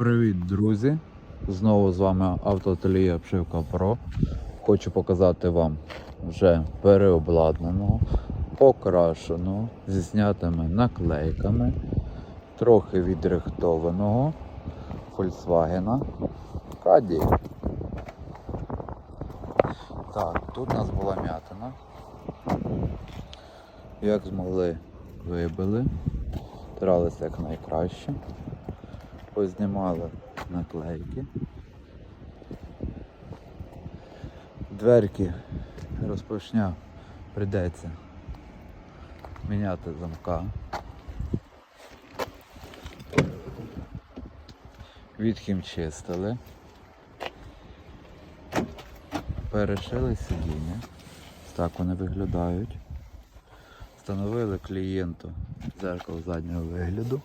Привіт, друзі! Знову з вами автоателія Обшивка Про. Хочу показати вам вже переобладнаного, покрашеного, зі знятими наклейками, трохи відрихтованого Volkswagen Caddy. Так, тут у нас була м'ятина. Як змогли, вибили, старалися як найкраще познімали наклейки. Дверки розпочня прийдеться міняти замка. Відхімчистили. Перешили сидіння. Так вони виглядають. Встановили клієнту дзеркало заднього вигляду.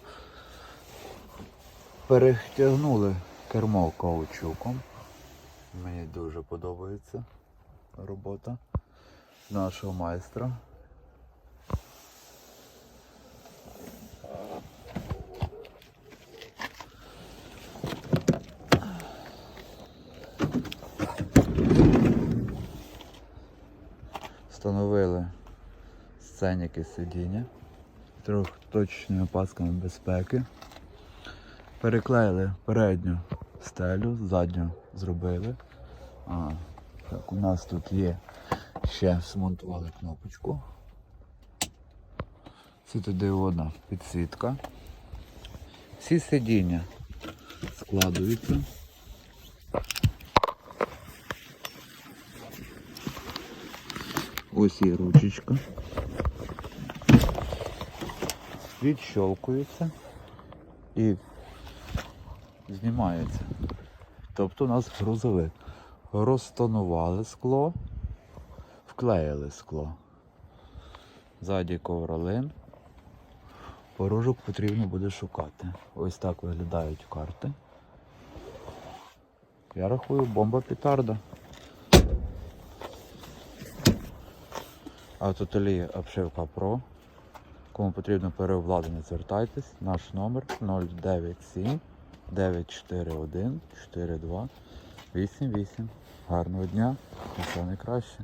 Перетягнули кермо каучуком. Мені дуже подобається робота нашого майстра. Встановили сценіки сидіння трьохточними пасками безпеки. Переклеїли передню стелю, задню зробили. А, так, у нас тут є ще змонтували кнопочку. Світодіодна підсвітка. Всі сидіння складуються. Ось є ручечка. Відщолкується і знімається. Тобто у нас грузовик. Розтонували скло, вклеїли скло. Ззаді ковролин. Порожок потрібно буде шукати. Ось так виглядають карти. Я рахую бомба петарда. Автотолія обшивка Pro. Кому потрібно переобладнання, звертайтесь. Наш номер 097 941 42 88. Гарного дня все найкраще.